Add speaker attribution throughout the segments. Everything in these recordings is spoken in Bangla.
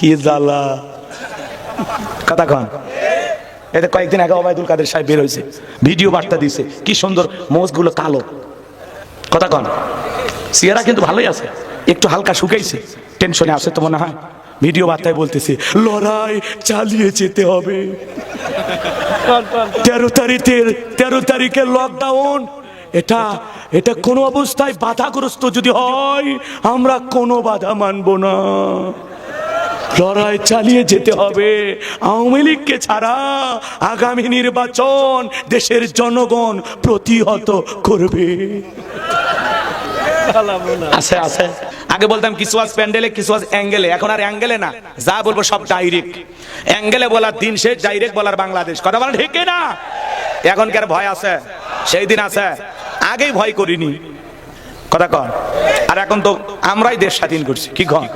Speaker 1: কি জ্বালা? কথা কন। এতে কয়েকদিন আগে ওবায়দুল কাদের সাহেব বের হয়েছে। ভিডিও বার্তা দিছে কি সুন্দর মোষগুলো কালো। কথা কন। সিয়ারা কিন্তু ভালোই আছে। একটু হালকা শুকাইছে। টেনশনে আছে তো মনে হয়। ভিডিও বার্তায় বলতেছে, লড়াই চালিয়ে যেতে হবে। তেরো তারিখের তেরো তারিখের লকডাউন এটা এটা কোনো অবস্থায় বাধাগ্রস্ত যদি হয়, আমরা কোনো বাধা মানব না। লড়াই চালিয়ে যেতে হবে। আওয়ামী লীগকে ছাড়া আগামী নির্বাচন দেশের জনগণ প্রতিহত করবে। আছে আছে। আগে বলতাম কিছু প্যান্ডেলে কিছু অ্যাঙ্গেলে। এখন আর অ্যাঙ্গেলে না। যা বলব সব ডাইরেক্ট। অ্যাঙ্গেলে বলার দিন শেষ, ডাইরেক্ট বলার বাংলাদেশ। কথা বলা ঠিক না? এখনকার ভয় আছে? সেই দিন আছে। আগেই ভয় করিনি। কথা কন। আর এখন তো আমরাই দেশ স্বাধীন করছি। কি কন?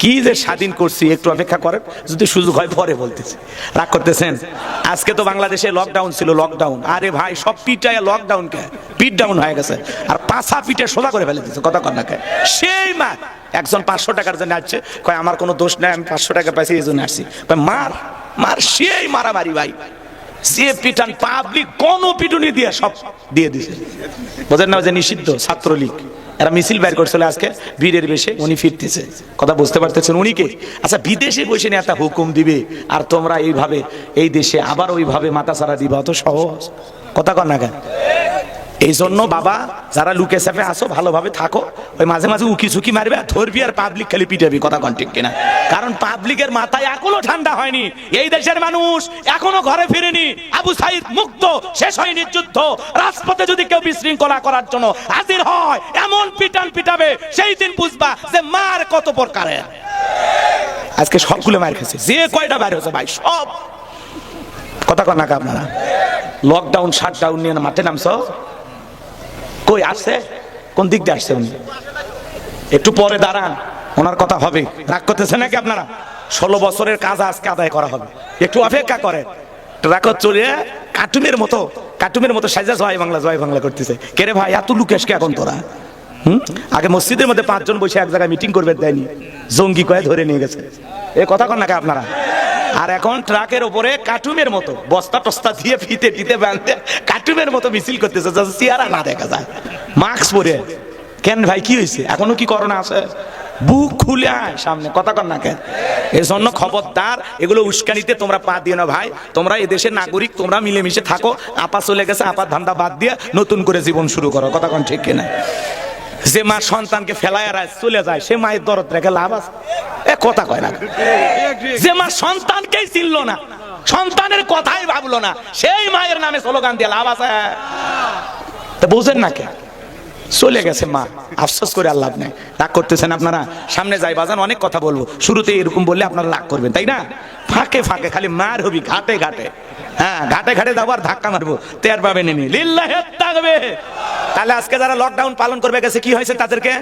Speaker 1: কি যে স্বাধীন করছি, একটু অপেক্ষা করেন। যদি সুযোগ হয় পরে বলতেছি। রাগ করতেছেন? আজকে তো বাংলাদেশে লকডাউন ছিল লকডাউন আরে ভাই, সব পিটায় লকডাউন কে? পিট ডাউন হয়ে গেছে। আর পাশা পিঠে সোজা করে ফেলে দিচ্ছে কথা কন না কে? সেই মা, একজন পাঁচশো টাকার জন্য আসছে। কয়, আমার কোনো দোষ নাই, আমি পাঁচশো টাকা পাইছি, এই জন্য আসছি। মার মার সেই মারামারি ভাই। সে পিটান পাবলিক কোন পিটুনি দিয়ে সব দিয়ে দিছে। বোঝেন না যে নিষিদ্ধ ছাত্রলীগ। এরা মিছিল বের করছিল আজকে, ভিড়ের বেশে, উনি ফিরতেছে। কথা বুঝতে পারতেছেন উনি কে? আচ্ছা বিদেশে বসে একটা হুকুম দিবে, আর তোমরা এইভাবে, এই দেশে আবার ওইভাবে মাথা সারা দিবা, অত সহজ। কথা কর না কেন? এই জন্য বাবা, যারা লুকে চাপে আসো ভালোভাবে থাকো। ওই মাঝে মাঝে উকি ঝুঁকি মারবে আর ধরবি আর পাবলিক খালি পিটাবি, কথা কন ঠিক কিনা। কারণ পাবলিকের মাথায় এখনও ঠান্ডা হয়নি। এই দেশের মানুষ এখনও ঘরে ফিরেনি। আবু সাইদ মুক্ত, শেষ হয়নি যুদ্ধ। রাজপথে যদি কেউ বিশৃঙ্খলা করার জন্য হাজির হয়, এমন পিটান পিটাবে, সেই দিন বুঝবা যে মার কত প্রকারের। আজকে সবগুলো মার খেয়েছে। যে কয়টা বাইরে হয়েছে ভাই, সব। কথা কন না আপনারা। লকডাউন শাটডাউন নিয়ে মাঠে নামছো? কই আসছে? কোন দিক দিয়ে আসছে উনি? একটু পরে দাঁড়ান, ওনার কথা হবে। রাগ করতেছে নাকি আপনারা? ষোলো বছরের কাজ আজকে আদায় করা হবে। একটু অপেক্ষা করেন। রাগ চলে কার্টুনের মতো কার্টুনের মতো সাজা জয় বাংলা জয় বাংলা করতেছে। কে রে ভাই, এত লুকেশকে এখন তোরা? হুম? আগে মসজিদের মধ্যে পাঁচজন বসে এক জায়গায় মিটিং করবে, দেয়নি। জঙ্গি কয়ে ধরে নিয়ে গেছে। এ কথা কন নাকি আপনারা? আর এখন ট্রাকের উপরে কার্টুনের মতো, বস্তা টস্তা দিয়ে ফিতে ফিতে বাঁধতে কার্টুনের মতো মিছিল করতেছে, যাতে চেহারা না দেখা যায়। মাস্ক পরে। কেন ভাই, কি হয়েছে? এখনও কি করোনা আছে? বুক খুলে সামনে, কথা কর না কেন? এর জন্য খবরদার, এগুলো উস্কানিতে তোমরা পা দিও না ভাই। তোমরা এদেশের নাগরিক, তোমরা মিলেমিশে থাকো। আপা চলে গেছে আপার ধান্দা বাদ দিয়ে নতুন করে জীবন শুরু করো, কথা কন ঠিক কিনা? যে মা সন্তানকে ফেলায় আর চলে যায়, সে মায়ের দরদ রেখে লাভ আছে। এ কথা কয় না। যে মা সন্তানকেই চিনল না, সন্তানের কথাই ভাবলো না, সেই মায়ের নামে স্লোগান দিয়ে লাভ আছে। তা বুঝেন না কে? চলে গেছে মা, আফসোস করে আর লাভ নাই। রাগ করতেছেন আপনারা? সামনে যাই, বাজান, অনেক কথা বলব। শুরুতে এরকম বললে আপনারা রাগ করবেন, তাই না? ফাঁকে ফাঁকে, খালি মার হবি, ঘাটে ঘাটে। হ্যাঁ ঘাটে ঘাটে যাব আর ধাক্কা মারবো। তের পাবে নেনি লিল্লাহে থাকবে তাহলে আজকে যারা লকডাউন পালন করবে, গেছে, কি হয়েছে তাদেরকে?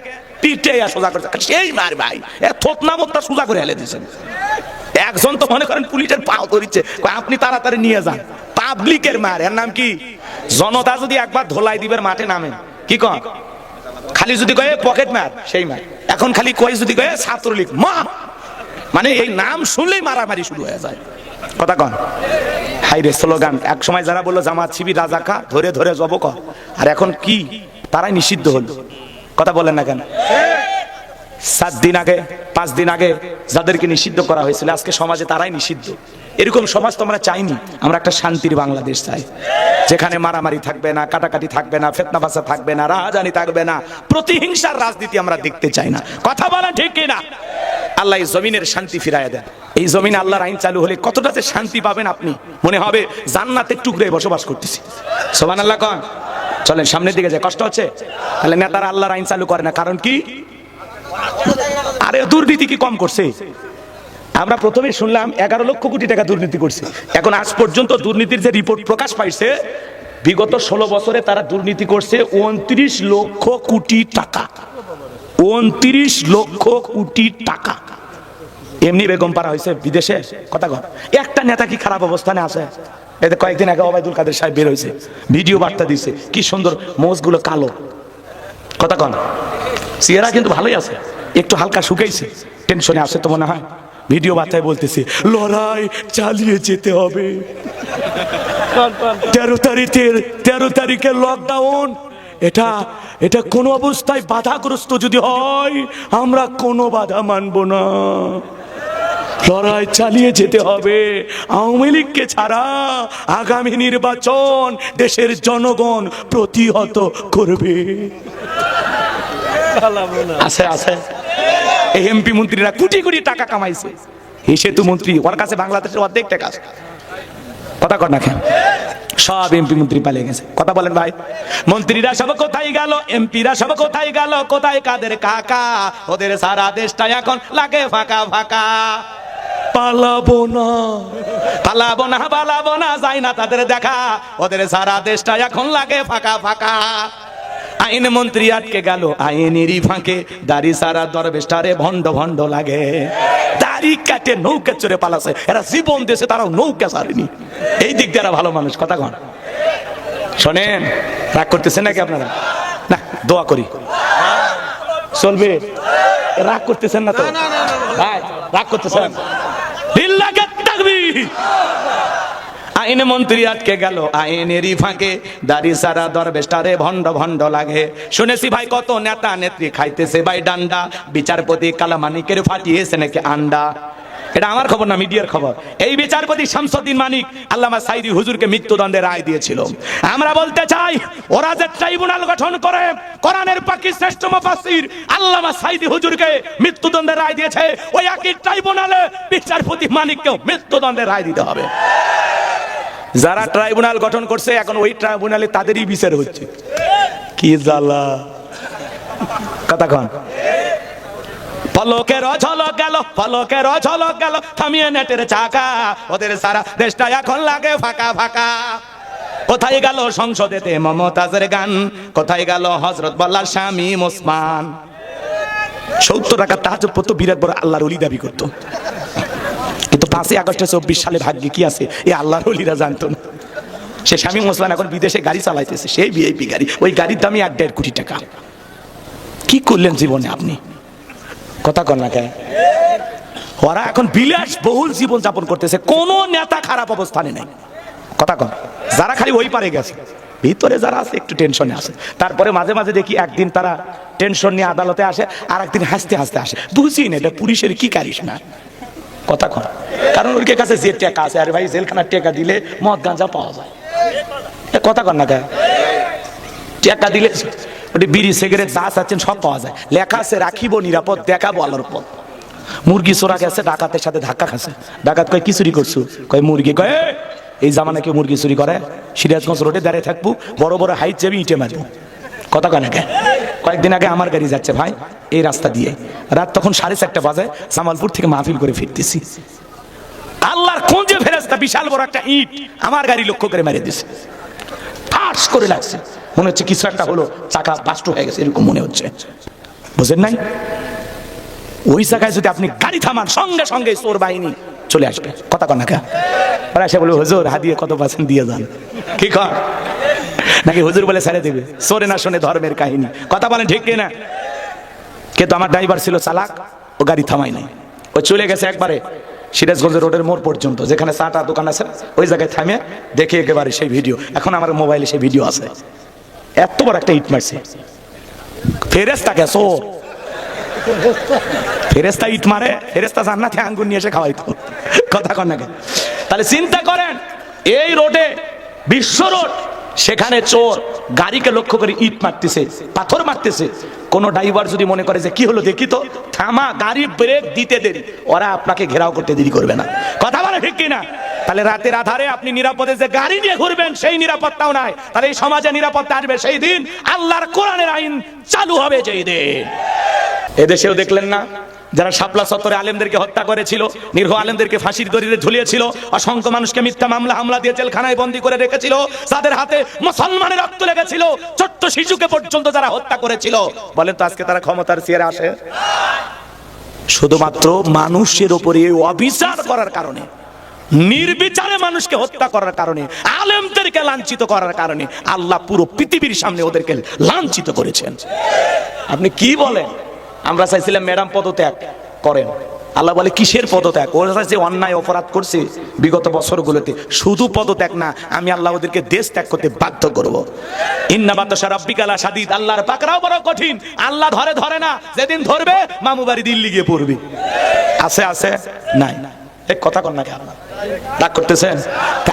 Speaker 1: আর সোজা করছে সেই মার ভাই থতনা সোজা করে হেলে দিয়েছেন। একজন তো মনে করেন পুলিশের পাও ধরিচ্ছে আপনি তাড়াতাড়ি নিয়ে যান। পাবলিকের মার, এর নাম কি? জনতা যদি একবার ধোলাই দিবের মাঠে নামেন কি কন খালি যদি কয়ে, পকেট মার সেই মার। এখন খালি কয়ে যদি কয়ে, ছাত্রলীগ মা। মানে এই নাম শুনলেই মারামারি শুরু হয়ে যায়। কথা কন। হাই রে স্লোগান, এক সময় যারা বলল, জামাত শিবির, রাজাকা, ধরে ধরে জব কর। আর এখন কি? তারাই নিষিদ্ধ হলো। কথা বলেন না কেন? সাত দিন আগে, পাঁচ দিন আগে যাদেরকে নিষিদ্ধ করা হয়েছিল, আজকে সমাজে তারাই নিষিদ্ধ। এরকম সমাজ তো আমরা চাইনি। আমরা একটা শান্তির বাংলাদেশ চাই। যেখানে মারামারি থাকবে না, কাটাকাটি থাকবে না, ফেতনা ভাষা থাকবে না, রাহাজানি থাকবে না, প্রতিহিংসার রাজনীতি আমরা দেখতে চাই না। কথা বলা ঠিক কিনা? আল্লাহ এই জমিনের শান্তি ফিরাইয়া দেন। এই জমিন আল্লাহর আইন চালু হলে কতটা যে শান্তি পাবেন আপনি? মনে হবে জান্নাতের টুকরে বসবাস করতেছি। সোমান আল্লাহ কন। চলেন, সামনের দিকে যায় কষ্ট হচ্ছে? তাহলে নেতারা আল্লাহর আইন চালু করে না, কারণ কি? আরে, দুর্নীতি কি কম করছে? আমরা প্রথমে শুনলাম এগারো লক্ষ কোটি টাকা দুর্নীতি করছে। এখন আজ পর্যন্ত দুর্নীতির যে রিপোর্ট প্রকাশ পাইছে, বিগত ষোলো বছরে তারা দুর্নীতি করছে উনত্রিশ লক্ষ কোটি টাকা। উনত্রিশ লক্ষ কোটি টাকা। এমনি বেগম পারা হয়েছে বিদেশে? কথা কর একটা নেতা কি খারাপ অবস্থানে আছে? এতে কয়েকদিন আগে ওবায়দুল কাদের সাহেব বের হয়েছে ভিডিও বার্তা দিছে। কি সুন্দর মোজগুলো কালো। কথা কন। সিয়েরা কিন্তু ভালোই আছে। একটু হালকা শুকাইছে। টেনশনে আসে তো মনে হয়। ভিডিও বার্তায় বলতেছে লড়াই চালিয়ে যেতে হবে। তেরো তারিখের তেরো তারিখের লকডাউন এটা এটা কোনো অবস্থায় বাধাগ্রস্ত যদি হয় আমরা কোনো বাধা মানব না। লড়াই চালিয়ে যেতে হবে। আওয়ামী লীগকে ছাড়া আগামী নির্বাচন দেশের জনগণ প্রতিহত করবে। আছে আছে। এই এমপি মন্ত্রীরা কোটি কোটি টাকা কামাইছে। এই সেতু মন্ত্রী, ওর কাছে বাংলাদেশের অর্ধেক টাকা কথা কর না কেন? সব এমপি মন্ত্রী পালিয়ে গেছে। কথা বলেন ভাই। মন্ত্রীরা সব কোথায় গেল? এমপিরা সব কোথায় গেল? কোথায় কাদের কাকা? ওদের সারা দেশটা এখন লাগে ফাঁকা ফাঁকা। পালাবো না। পালাবো না পালাবো না যাই না তাদের দেখা। ওদের সারা দেশটা এখন লাগে ফাঁকা ফাঁকা। আইন মন্ত্রী আটকে গেল আইনেরই ফাঁকে। দাড়ি সারা দরবেশটারে ভণ্ড ভণ্ড লাগে। দাড়ি কাটে নৌকা চড়ে পালাছে। এরা জীবন দেশে তারাও নৌকা সারেনি এই দিক দিয়ে এরা ভালো মানুষ কথা কন। শোনেন রাগ করতেছেন নাকি আপনারা? না দোয়া করি। চলবে। রাগ করতেছেন না তো? ভাই রাগ করতেছেন? আইন মন্ত্রী আটকে গেল, আইনেরই ফাঁকে। দাড়ি সারা দরবেশটারে ভণ্ড ভণ্ড লাগে। শুনেছি ভাই, কত নেতা নেত্রী খাইতেছে ভাই ডান্ডা। বিচারপতি কালামানিকের ফাটিয়েছে নাকি আন্ডা। এটা আমার খবর না, মিডিয়ার খবর। এই বিচারপতি শামসুদ্দিন মানিক আল্লামা সাইদি হুজুরকে মৃত্যুদণ্ডের রায় দিয়েছিল। আমরা বলতে চাই, ওরা যে ট্রাইব্যুনাল গঠন করে, কোরআনের পাকি শ্রেষ্ঠ মুফাসসির আল্লামা সাইদি হুজুরকে মৃত্যুদণ্ডের রায় দিয়েছে, ওই একই ট্রাইব্যুনালে বিচারপতি মানিককেও মৃত্যুদণ্ডের রায় দিতে হবে। যারা ট্রাইব্যুনাল গঠন করছে, এখন ওই ট্রাইব্যুনালে তাদেরই বিচার হচ্ছে। কি জ্বালা। কথা কন। পলকের ঝলক গেল পলকের ঝলক গেল, থামিয়ে নেটের চাকা। ওদের সারা দেশটা এখন লাগে ফাঁকা ফাঁকা। কোথায় গেল সংসদেতে মমতাজের গান? কোথায় গেল হজরত বল্লার স্বামী মুসমান সত্তর টাকা তাহাজ পড়তো বিরাট বড় আল্লাহর অলি দাবি করতো। কিন্তু পাঁচই আগস্টে চব্বিশ সালে ভাগ্যে কি আছে? এই আল্লাহর অলিরা জানতো না। সে স্বামী মুসলমান এখন বিদেশে গাড়ি চালাইতেছে, সেই ভিআইপি গাড়ি। ওই গাড়ির দামই এক দেড় কোটি টাকা। কি করলেন জীবনে আপনি? কথা কর না কেন? ওরা এখন বিলাস বহুল জীবন যাপন করতেছে, কোন নেতা খারাপ অবস্থানে নেই। কথা কন, যারা খালি ওই পারে গেছে, ভিতরে যারা আছে, একটু টেনশনে আছে। তারপরে মাঝে মাঝে দেখি একদিন তারা টেনশন নিয়ে আদালতে আসে আর একদিন হাসতে হাসতে আসে। বুঝি না এটা পুলিশের কি কারিস না? কথা কন, কারণ ওর কাছে যে টেকা আছে, আরে ভাই, জেলখানার টেকা দিলে মদ গাঁজা পাওয়া যায়। কথা কন না কে টেকা দিলে ওটি বিড়ি সিগারেট যা চাচ্ছেন সব পাওয়া যায়। লেখা আছে রাখিব নিরাপদ দেখাবো আলোর পথ। মুরগি চোরা গেছে ডাকাতের সাথে ধাক্কা খাচ্ছে। ডাকাত কয় কি চুরি করছু? কয় মুরগি। কয় "এই, জামানা কেউ মুরগি চুরি করে? সিরাজগঞ্জ রোডে দাঁড়িয়ে থাকব বড় বড় হাইট যাবি ইটে মারবো। কথা কয় নাকি কয়েকদিন আগে আমার গাড়ি যাচ্ছে ভাই এই রাস্তা দিয়ে। রাত তখন সাড়ে চারটা বাজে জামালপুর থেকে মাহফিল করে ফিরতেছি। আল্লাহর কোন যে ফেরেস্তা বিশাল বড় একটা ইট আমার গাড়ি লক্ষ্য করে মেরে দিছে। ঠাস করে লাগছে। মনে হচ্ছে কিছু একটা হলো চাকা বাস্ট হয়ে গেছে, এরকম মনে হচ্ছে। বুঝেন নাই? ওই জায়গায় যদি আপনি গাড়ি থামান, সঙ্গে সঙ্গে চোর বাহিনী চলে আসবে। কথা কন কে ওরা এসে বলবে হুজুর হাদিয়ে কত পার্সেন্ট দিয়ে যান? কি কর? নাকি হুজুর বলে ছেড়ে দেবে? সরে না শোনে ধর্মের কাহিনী। কথা বলেন ঠিক না কিন্তু আমার ড্রাইভার ছিল চালাক, ও গাড়ি থামাই নাই। ও চলে গেছে একবারে সিরাজগঞ্জ রোডের মোড় পর্যন্ত, যেখানে চাটা দোকান আছে, ওই জায়গায় থামে দেখে একেবারে সেই ভিডিও। এখন আমার মোবাইলে সেই ভিডিও আছে। এত বড় একটা ইট মারছে। ফেরেস্তাকে চোর ফেরেস্তা ইট মারে ফেরেস্তা জান্নাতে আঙ্গুর নিয়ে এসে খাওয়াইতো। কথা কন নাকি তাহলে চিন্তা করেন, এই রোডে, বিশ্ব রোড, সেখানে চোর গাড়িকে লক্ষ্য করে ইট মারতেছে, পাথর মারতেছে। কোন ড্রাইভার যদি মনে করে যে, কি হলো দেখি তো? থামা গাড়ি ব্রেক দিতে দেরি। ওরা আপনাকে ঘেরাও করতে দেরি করবে না। কথা বলে ঠিক কিনা? তাহলে রাতের আধারে আপনি নিরাপদে যে গাড়ি নিয়ে ঘুরবেন, সেই নিরাপত্তাও নাই। তাহলে এই সমাজে নিরাপত্তা আসবে সেই দিন। আল্লাহর কোরআনের আইন চালু হবে যেই দিন। এদেশেও দেখলেন না? যারা শাপলা চত্বরে আলেমদেরকে হত্যা করেছিল নির্ভ আলেমদেরকে ফাঁসির দড়িতে ঝুলিয়েছিল, অসংখ্য মানুষকে মিথ্যা মামলা, হামলা দিয়ে জেলখানায় বন্দি করে রেখেছিল, তাদের হাতে মুসলমানের রক্ত লেগেছিল। ছোট্ট শিশুকে পর্যন্ত যারা হত্যা করেছিল, বলেন তো আজকে তারা ক্ষমতার চেয়ারে আসে? শুধুমাত্র মানুষের উপরে অবিচার করার কারণে, নির্বিচারে মানুষকে হত্যা করার কারণে, আলেমদেরকে লাঞ্ছিত করার কারণে আল্লাহ পুরো পৃথিবীর সামনে ওদেরকে লাঞ্ছিত করেছেন। আপনি কি বলেন? আমরা চাইছিলাম ম্যাডাম পদত্যাগ করেন। আল্লাহ বলে, কিসের পদত্যাগ? ওরা যে অন্যায় অপরাধ করছে বিগত বছরগুলোতে। শুধু পদত্যাগ না, আমি আল্লাহ ওদেরকে দেশ ত্যাগ করতে বাধ্য করব। সাদিদ আল্লাহর পাকরাও বড় কঠিন। আল্লাহ ধরে ধরে না, যেদিন ধরবে, মামু বাড়ি দিল্লি গিয়ে পড়বে। আছে আছে? নাই। এক কথা কন না কি আপনার করতেছেন?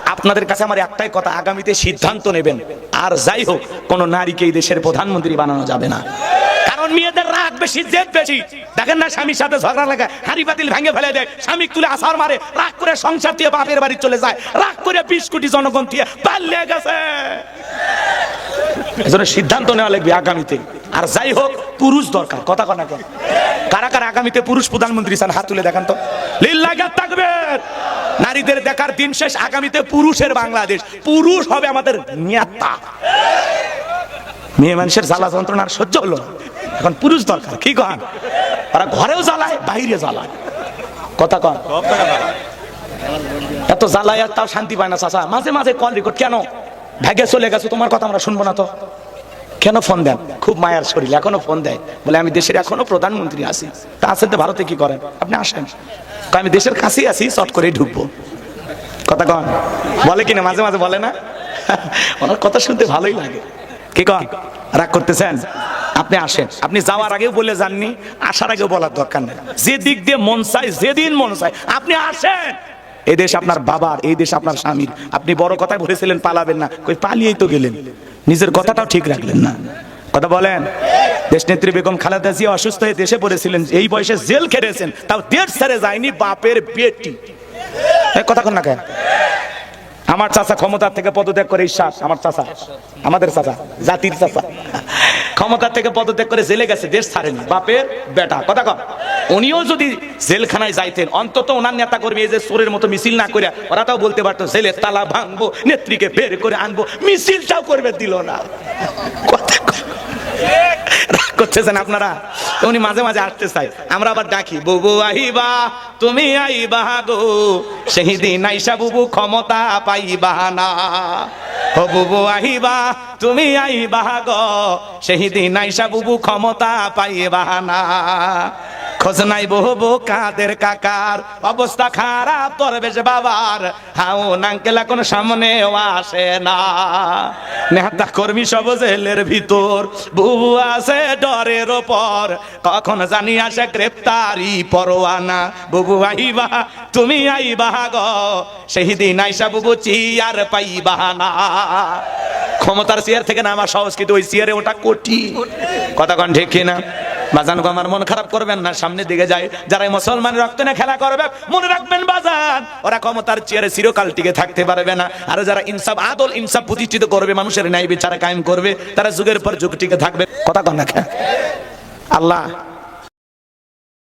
Speaker 1: আপনাদের কাছে আমার একটাই কথা, আগামীতে সিদ্ধান্ত নেবেন। আর যাই হোক, কোন নারীকে এই দেশের প্রধানমন্ত্রী বানানো যাবে না। কারণ মেয়েদের রাগ বেশি, জেদ বেশি। দেখেন না, স্বামীর সাথে ঝগড়া লাগা, হাড়ি বাতিল ভেঙে ফেলে দেয়। স্বামী তুলে আসার মারে, রাগ করে সংসার দিয়ে বাপের বাড়ি চলে যায়। রাগ করে বিশ কোটি জনগণ দিয়ে পাল্লে গেছে। এজন্য সিদ্ধান্ত নেওয়া লাগবে আগামীতে। আর যাই হোক, পুরুষ দরকার, কথা কনা কেন কারা কারা আগামীতে পুরুষ প্রধানমন্ত্রী চান? হাত তুলে দেখান তো। লিল্লাগাত থাকবে নারীদের দেখার দিন শেষ, আগামীতে পুরুষের বাংলাদেশ। পুরুষ হবে আমাদের নেতা। মেয়ে মানুষের জ্বালা যন্ত্রণা আর সহ্য হলো। এখন পুরুষ দরকার, কি কন ওরা ঘরেও জ্বালায়, বাইরে জ্বালায়। কথা কন। এত জ্বালায় আর তাও শান্তি পায় না, চাচা। মাঝে মাঝে কল রেকর্ড কেন? ভাগে চলে গেছো, তোমার কথা আমরা শুনব না তো। কেন ফোন দেন? খুব মায়ার শরীর, এখনও ফোন দেয়। বলে, আমি দেশের এখনও প্রধানমন্ত্রী আছি। তা আছেন তো ভারতে কি করেন? আপনি আসেন। আমি দেশের কাছেই আছি, চট করেই ঢুকবো। কথা কন। বলে কিনা, মাঝে মাঝে বলে না? ওনার কথা শুনতে ভালোই লাগে। কি কন? রাগ করতেছেন? আপনি আসেন। আপনি যাওয়ার আগেও বলে যাননি, আসার আগেও বলার দরকার নেই। যে দিক দিয়ে মন চাই যেদিন মন চাই আপনি আসেন। এই দেশ আপনার বাবার এই দেশ আপনার স্বামীর। আপনি বড় কথা বলেছিলেন, পালাবেন না। কই পালিয়েই তো গেলেন। নিজের কথাটাও ঠিক রাখলেন না। কথা বলেন? দেশ নেত্রী বেগম খালেদা জিয়া অসুস্থ হয়ে দেশে পড়েছিলেন। এই বয়সে জেল খেটেছেন। তাও দেশ ছেড়ে যায়নি, বাপের বেটি কথা কন না কেন? আমার চাচা ক্ষমতার থেকে পদত্যাগ করে ঈশ্বাস আমার চাচা, আমাদের চাচা, জাতির চাচা। ক্ষমতার থেকে পদত্যাগ করে জেলে গেছে, দেশ ছাড়েনি। বাপের বেটা, কথা কন উনিও যদি জেলখানায় যাইতেন, অন্তত ওনার নেতা কর্মী এই যে চোরের মতো মিছিল না করে ওরা তাও বলতে পারতো জেলের তালা ভাঙবো, নেত্রীকে বের করে আনব, মিছিলটাও করবে, দিল না। কথা। রাগ করতেছেন আপনারা? উনি মাঝে মাঝে আসতে চাই আমরা আবার ডাকি, বুবু আহিবা তুমি আইবা গো। সেই দিন আইসা বুবু ক্ষমতা পাইবা না। ও বুবু আহিবা তুমি আইবা গো। সেই দিন আইসা বুবু ক্ষমতা পাইবা না। খোঁজ নাই বহু কাদের কাকার। অবস্থা খারাপ দরবেশ বাবার। হাও, নাঙ্কেল এখন সামনে আসে না। নেতা কর্মী সব জেলের ভিতর। বুবু আছে ডরের ওপর। কখন জানি আসে গ্রেপ্তারি পরোয়ানা। বুবু আইবা, তুমি আইবা গ। সেই দিন আইসা বুবু চিয়ার পাইবা না। ক্ষমতার চেয়ার থেকে না আমার সংস্কৃতি ওই চেয়ারে ওটা কোটি কথা কন ঠিক কিনা? বাজান গো, আমার মন খারাপ করবেন না, সামনে দিকে যায় যারা মুসলমান রক্ত নিয়ে খেলা করবে, মনে রাখবেন বাজান, ওরা ক্ষমতার চেয়ারে চিরকাল টিকে থাকতে পারবে না। আর যারা ইনসাফ, আদল ইনসাফ প্রতিষ্ঠিত করবে, মানুষের ন্যায় বিচার কায়েম করবে, তারা যুগের পর যুগ টিকে থাকবে। কথা কন না আল্লাহ